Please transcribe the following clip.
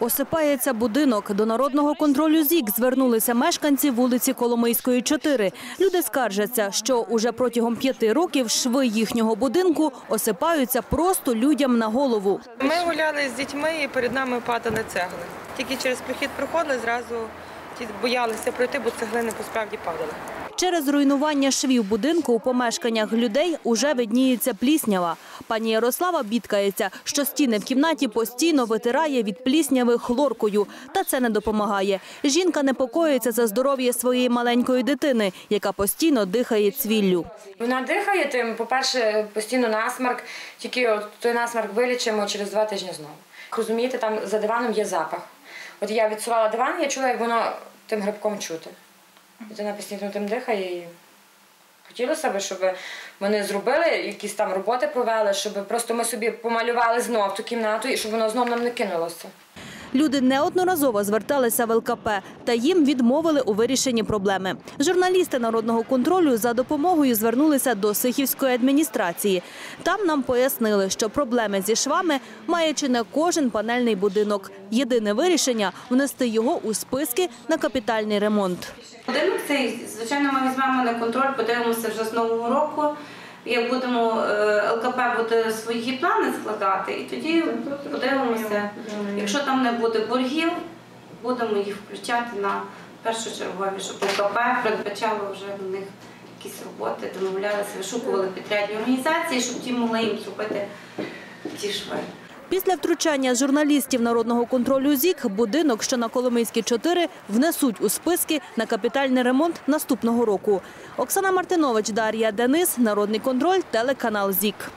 Осипається будинок. До народного контролю ЗІК звернулися мешканці вулиці Коломийської, 4. Люди скаржаться, що уже протягом п'яти років шви їхнього будинку осипаються просто людям на голову. Ми гуляли з дітьми і перед нами падали цегли. Тільки через прохід проходили, зразу боялися пройти, бо цеглини посправді падали. Через руйнування швів будинку у помешканнях людей уже видніється пліснява. Пані Ярослава бідкається, що стіни в кімнаті постійно витирає від плісняви хлоркою. Та це не допомагає. Жінка непокоїться за здоров'я своєї маленької дитини, яка постійно дихає цвіллю. Вона дихає тим, по-перше, постійно насмарк, тільки от той насмарк вилічимо через два тижні знову. Розумієте, там за диваном є запах. От я відсувала диван, я чула, як воно тим грибком чути. Дитина постійно тим дихає і хотілося б, щоб вони зробили, якісь там роботи провели, щоб просто ми собі помалювали знов ту кімнату і щоб воно знов нам не кинулося. Люди неодноразово зверталися в ЛКП, та їм відмовили у вирішенні проблеми. Журналісти народного контролю за допомогою звернулися до Сихівської адміністрації. Там нам пояснили, що проблеми зі швами має чи не кожен панельний будинок. Єдине вирішення внести його у списки на капітальний ремонт. Будинок цей, звичайно, ми візьмемо на контроль, подивимося вже з нового року. Як будемо е, ЛКП буде свої плани складати, і тоді подивимося. Якщо там не буде боргів, будемо їх включати на першочергові, щоб ЛКП передбачало вже в них якісь роботи, домовлялися, вишукували підрядні організації, щоб ті могли їм зробити ті шви. Після втручання журналістів народного контролю ЗІК будинок, що на Коломийській 4, внесуть у списки на капітальний ремонт наступного року. Оксана Мартинович, Дар'я Денис, Народний контроль, телеканал ЗІК.